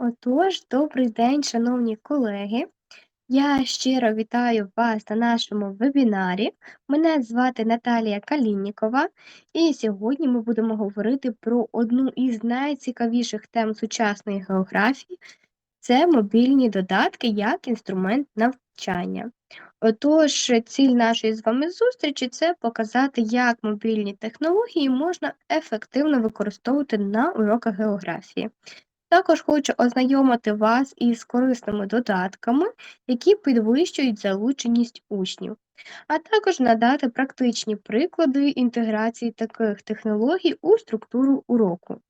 Отож, добрий день, шановні колеги. Я щиро вітаю вас на нашому вебінарі. Мене звати Наталія Каліннікова, і сьогодні ми будемо говорити про одну із найцікавіших тем сучасної географії це мобільні додатки як інструмент навчання. Отож, ціль нашої з вами зустрічі це показати, як мобільні технології можна ефективно використовувати на уроках географії. Також хочу ознайомити вас із корисними додатками, які підвищують залученість учнів, а також надати практичні приклади інтеграції таких технологій у структуру уроку.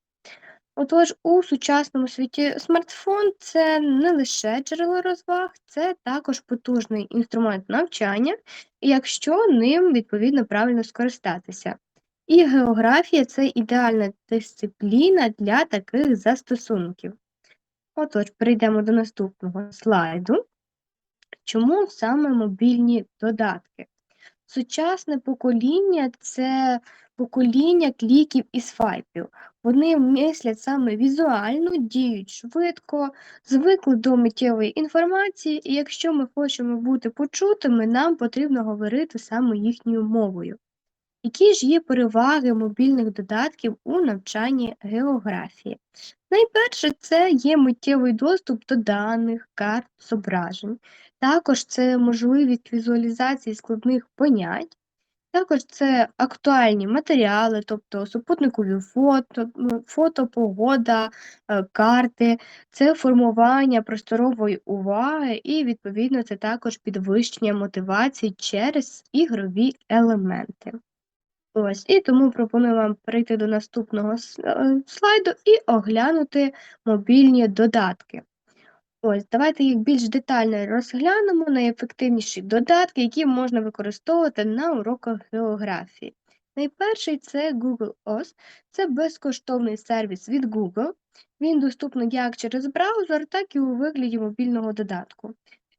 Отож, у сучасному світі смартфон це не лише джерело розваг, це також потужний інструмент навчання, якщо ним відповідно правильно скористатися. І географія це ідеальна дисципліна для таких застосунків. Отож, перейдемо до наступного слайду. Чому саме мобільні додатки? Сучасне покоління це покоління кліків і свайпів. Вони мислять саме візуально, діють швидко, звикли до миттєвої інформації, і якщо ми хочемо бути почутими, нам потрібно говорити саме їхньою мовою. Які ж є переваги мобільних додатків у навчанні географії? Найперше, це є миттєвий доступ до даних, карт, зображень. Також це можливість візуалізації складних понять, також це актуальні матеріали, тобто супутникові фото, фото, погода, е, карти, це формування просторової уваги, і, відповідно, це також підвищення мотивації через ігрові елементи. Ось, І тому пропоную вам перейти до наступного е, слайду і оглянути мобільні додатки. Ось, Давайте їх більш детально розглянемо найефективніші додатки, які можна використовувати на уроках географії. Найперший це Google OS, це безкоштовний сервіс від Google. Він доступний як через браузер, так і у вигляді мобільного додатку.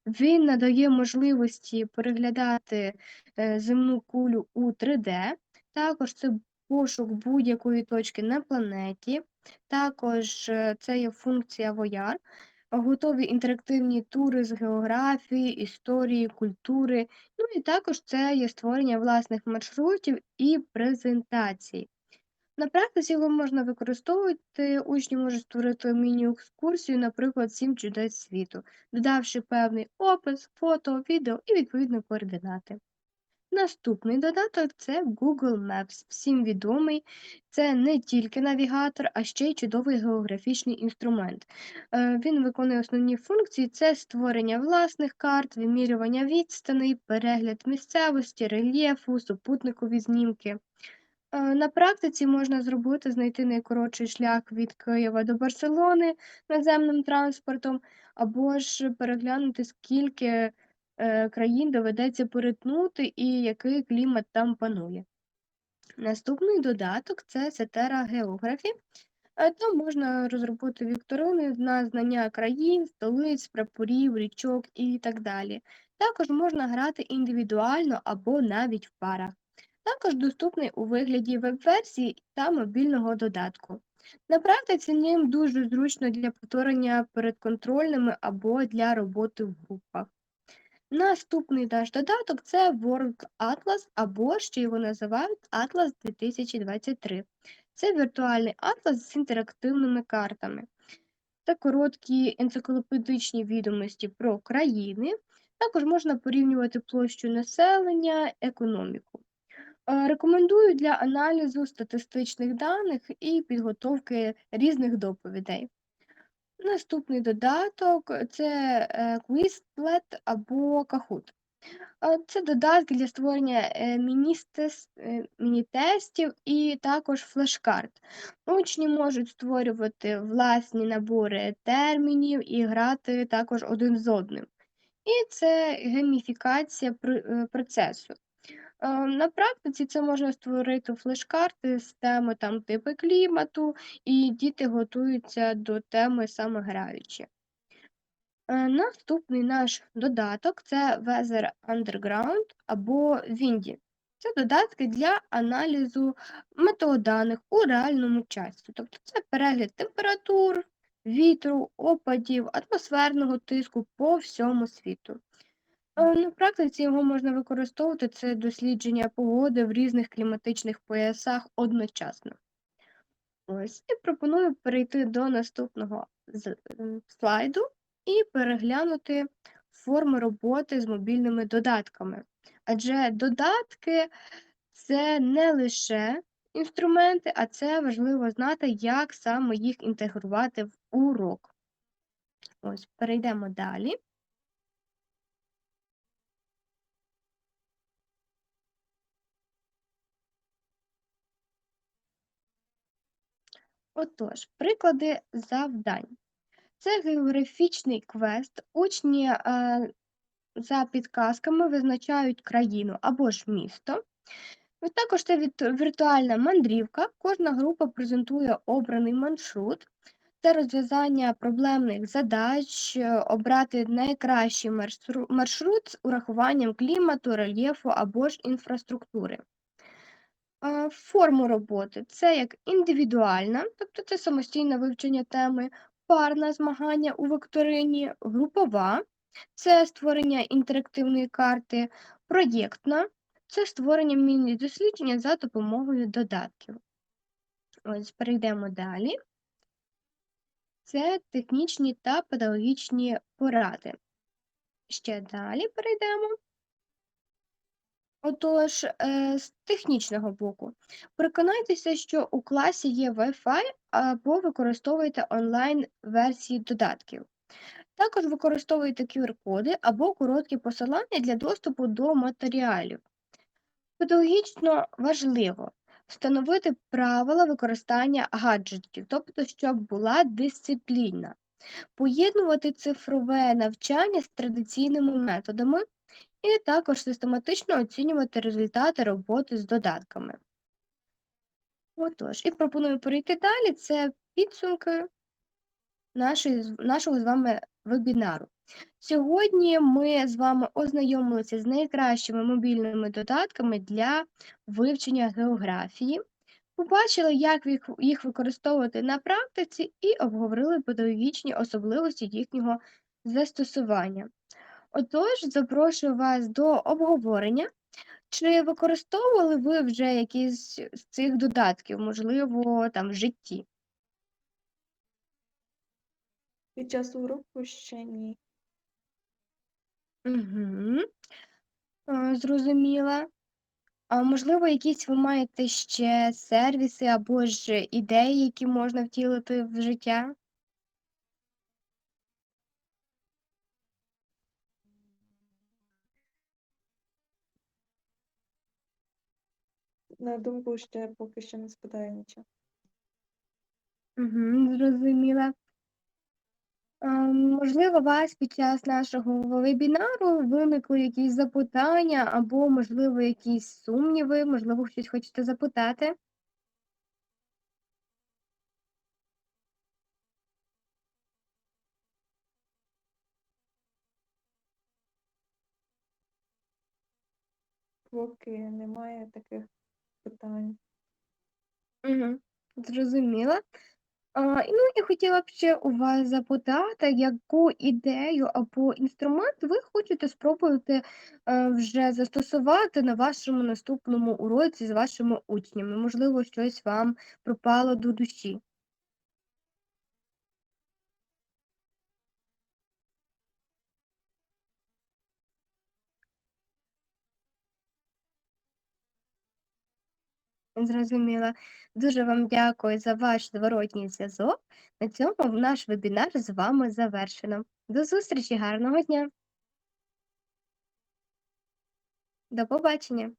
Він надає можливості переглядати е, земну кулю у 3D, також це пошук будь-якої точки на планеті, також е, це є функція VR, готові інтерактивні тури з географії, історії, культури. Ну і також це є створення власних маршрутів і презентацій. На практиці його можна використовувати, учні можуть створити міні-екскурсію, наприклад, сім чудес світу, додавши певний опис, фото, відео і відповідно координати. Наступний додаток це Google Maps. Всім відомий. Це не тільки навігатор, а ще й чудовий географічний інструмент. Е, він виконує основні функції: це створення власних карт, вимірювання відстаней, перегляд місцевості, рельєфу, супутникові знімки. Е, на практиці можна зробити, знайти найкоротший шлях від Києва до Барселони наземним транспортом, або ж переглянути, скільки країн доведеться перетнути і який клімат там панує. Наступний додаток це Сетера Географі. Е, там можна розробити вікторини на знання країн, столиць, прапорів, річок і так далі. Також можна грати індивідуально або навіть в парах. Також доступний у вигляді веб-версії та мобільного додатку. На практиці ним дуже зручно для повторення перед контрольними або для роботи в групах. Наступний наш додаток це World Atlas, або ще його називають Atlas 2023. Це віртуальний атлас з інтерактивними картами та короткі енциклопедичні відомості про країни. Також можна порівнювати площу населення, економіку. Е, рекомендую для аналізу статистичних даних і підготовки різних доповідей. Наступний додаток це е, Quizlet або Kahoot. Це додатки для створення е, е, міні-тестів і також флешкарт. Учні можуть створювати власні набори термінів і грати також один з одним. І це гейміфікація процесу. Е, на практиці це можна створити флеш-карти з теми там типи клімату, і діти готуються до теми саме граючи. Е, наступний наш додаток це Weather Underground або Windy. Це додатки для аналізу метеоданих у реальному часі. Тобто це перегляд температур, вітру, опадів, атмосферного тиску по всьому світу. Е, На практиці його можна використовувати це дослідження погоди в різних кліматичних поясах одночасно. Ось, і пропоную перейти до наступного м, слайду і переглянути форми роботи з мобільними додатками. Адже додатки це не лише інструменти, а це важливо знати, як саме їх інтегрувати в урок. Ось, перейдемо далі. Отож, приклади завдань. Це географічний квест. Учні е, за підказками визначають країну або ж місто. Також це віртуальна мандрівка. Кожна група презентує обраний маршрут. Це розв'язання проблемних задач, е, обрати найкращий маршрут з урахуванням клімату, рельєфу або ж інфраструктури. Форму роботи це як індивідуальна, тобто це самостійне вивчення теми, парне змагання у векторині, групова це створення інтерактивної карти, проєктна це створення міні-дослідження за допомогою додатків. Ось перейдемо далі. Це технічні та педагогічні поради. Ще далі перейдемо. Отож, е, з технічного боку, переконайтеся, що у класі є Wi-Fi або використовуйте онлайн-версії додатків. Також використовуйте QR-коди або короткі посилання для доступу до матеріалів. Педагогічно важливо встановити правила використання гаджетів, тобто, щоб була дисципліна, поєднувати цифрове навчання з традиційними методами і також систематично оцінювати результати роботи з додатками. Отож, і пропоную перейти далі. Це підсумки нашої, нашого з вами вебінару. Сьогодні ми з вами ознайомилися з найкращими мобільними додатками для вивчення географії, побачили, як їх- використовувати на практиці, і обговорили педагогічні особливості їхнього застосування. Отож, запрошую вас до обговорення. Чи використовували ви вже якісь з цих додатків, можливо, там в житті? Під час уроку ще ні. Угу. Зрозуміла. А можливо, якісь ви маєте ще сервіси або ж ідеї, які можна втілити в життя? На думку ще поки що не спадає нічого. Угу, зрозуміла. Можливо, у вас під час нашого вебінару виникли якісь запитання або, можливо, якісь сумніви, можливо, щось хочете запитати? Поки немає таких питань. Угу, зрозуміла. А, і, ну, я хотіла б ще у вас запитати, яку ідею або інструмент ви хочете спробувати е, вже застосувати на вашому наступному уроці з вашими учнями? Можливо, щось вам пропало до душі. Зрозуміла. Дуже вам дякую за ваш зворотній зв'язок. На цьому наш вебінар з вами завершено. До зустрічі, гарного дня! До побачення!